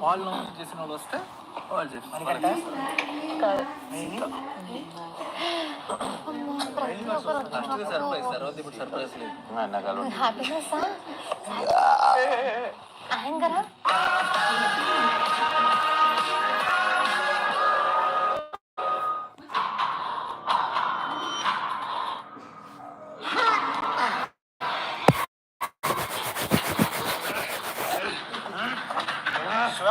వాళ్ళు చేసిన వాళ్ళు వస్తే వాళ్ళు చేసి మరిగంట ఫస్ట్ సర్ప్రైజ్ తర్వాత ఇప్పుడు సర్ప్రైజ్ లేదు హ్యాపీనెస్ యాంగరా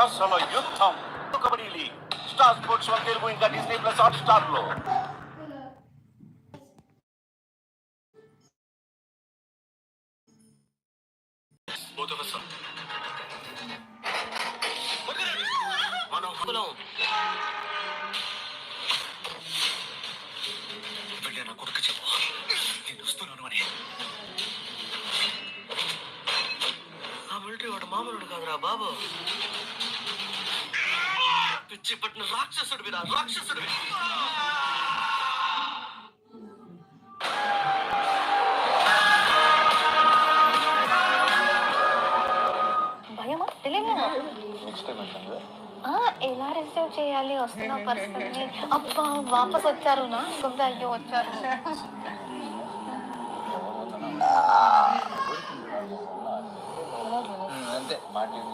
శ్వాసలో యుద్ధం Kabaddi league star sports one Telugu ఇంకా డిస్నీ ప్లస్ హాట్ స్టార్ లో మనం పిచ్చి పట్టిన రాక్షసుడివి రా రాక్షసుడివి. భయమా? తెలియలేదా ఎలా రిసీవ్ చేయాలి? వస్తున్న పర్సన్ని అబ్బా వాపస్ వచ్చారు నా? కొంత అయ్యో వచ్చారు.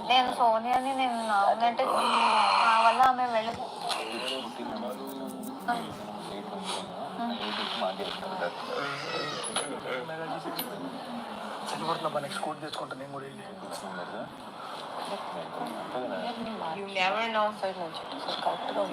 నేను సోనియాని నేను నావునంటే నా వల్ల ఆమె వెళ్ళి చనిపోతున్నా నెక్స్ట్ కోట్ తెచ్చుకుంటా నేను కూడా వెళ్ళి. యూ నెవర్ నో సైడ్ నుంచి కరెక్ట్గా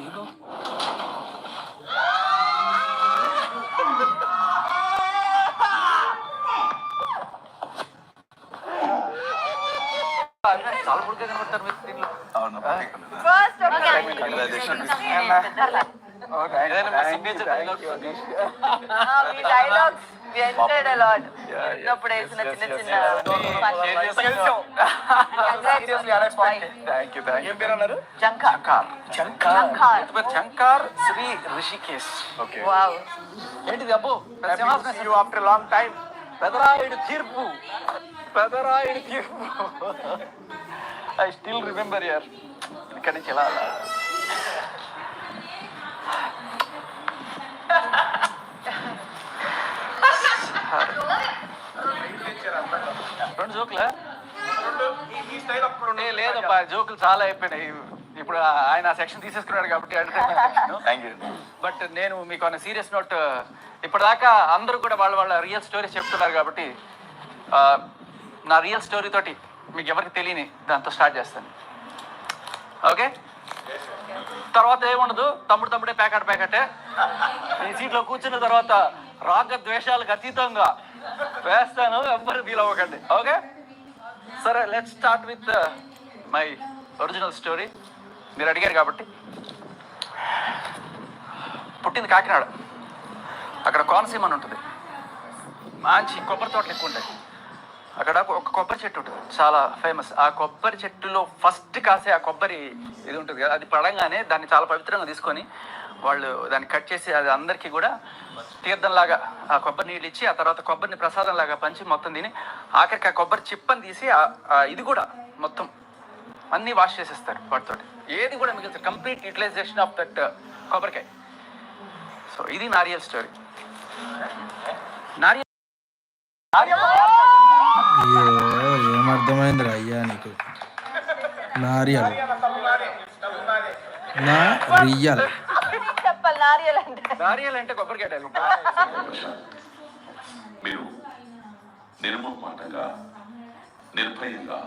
చిన్నప్పుడు వేసిన చిన్న చిన్న శంకర్ శ్రీ వావ్ ఏంటిది అబ్బో ఆఫ్టర్ లాంగ్ టైం పెదరాయుడు తీర్పు. పెదరాయుడు తీర్పు. ఐ స్టిల్ రిమెంబర్ ఇయర్ ఇక్కడి నుంచి ఎలా రెండు జోకులా? లేదబ్బా జోకులు చాలా అయిపోయినాయి. ఇప్పుడు ఆయన సెక్షన్ తీసేసుకున్నాడు కాబట్టి థ్యాంక్ యూ బట్ నేను మీకు అన్న సీరియస్ నోట్ ఇప్పటిదాకా అందరూ కూడా వాళ్ళ వాళ్ళ రియల్ స్టోరీస్ చెప్తున్నారు కాబట్టి నా రియల్ స్టోరీ తోటి మీకు ఎవరికి తెలియని దాంతో స్టార్ట్ చేస్తాను. ఓకే తర్వాత ఏముండదు? తమ్ముడు తమ్ముడే ప్యాకెట్ ప్యాకెటే. ఈ సీట్లో కూర్చున్న తర్వాత రాగ ద్వేషాలకు అతీతంగా వేస్తాను ఎవ్వరు ఫీల్ అవ్వకండి. ఓకే సరే let start with my original story మీరు అడిగారు కాబట్టి. పుట్టింది కాకినాడ. అక్కడ కోనసీమ అని ఉంటుంది. మంచి కొబ్బరి తోటలు ఎక్కువ ఉంటాయి. అక్కడ ఒక కొబ్బరి చెట్టు ఉంటుంది. చాలా ఫేమస్ ఆ కొబ్బరి చెట్టులో ఫస్ట్ కాసే ఆ కొబ్బరి ఇది ఉంటుంది కదా అది పడంగానే దాన్ని చాలా పవిత్రంగా తీసుకొని వాళ్ళు దాన్ని కట్ చేసి అది అందరికీ కూడా తీర్థంలాగా ఆ కొబ్బరి నీళ్ళు ఇచ్చి ఆ తర్వాత కొబ్బరిని ప్రసాదంలాగా పంచి మొత్తం తిని ఆఖరికి ఆ కొబ్బరి చిప్పని తీసి ఆ- ఇది కూడా మొత్తం అన్నీ వాష్ చేసేస్తారు వాటితోటి. ఏది కూడా మిగిలితే కంప్లీట్ యూటిలైజేషన్ ఆఫ్ దట్ కొబ్బరికాయ సో ఇది నారియల్ స్టోరీ. నారియల్ ఏమర్థమైందిరా అయ్యా నీకు? నారియల్. నా రియల్. చెప్పాలి నారియల్ అంటే నారియల్ అంటే కొబ్బరికాయ. మీరు నిర్మోహమాటంగా నిర్భయంగా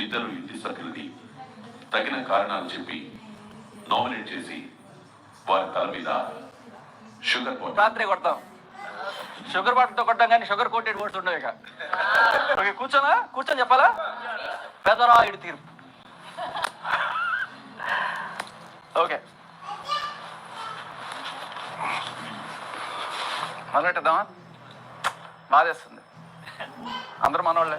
ఇద్దరు ఇంటి సభ్యులని తగిన కారణాలు చెప్పి నామినేట్ చేసి వారి తల మీద షుగర్ కోట్ రాత్రి కొడతాం. షుగర్ బాటిల్తో కొట్టాం కానీ షుగర్ కోటెడ్ కొడుతుండవు ఇక. ఓకే కూర్చోనా? కూర్చొని చెప్పాలా? పెదరాయుడు తీర్పు. ఓకే. మొదలెట్టేద్దామా? బాధేస్తుంది. అందరూ మనోళ్ళే.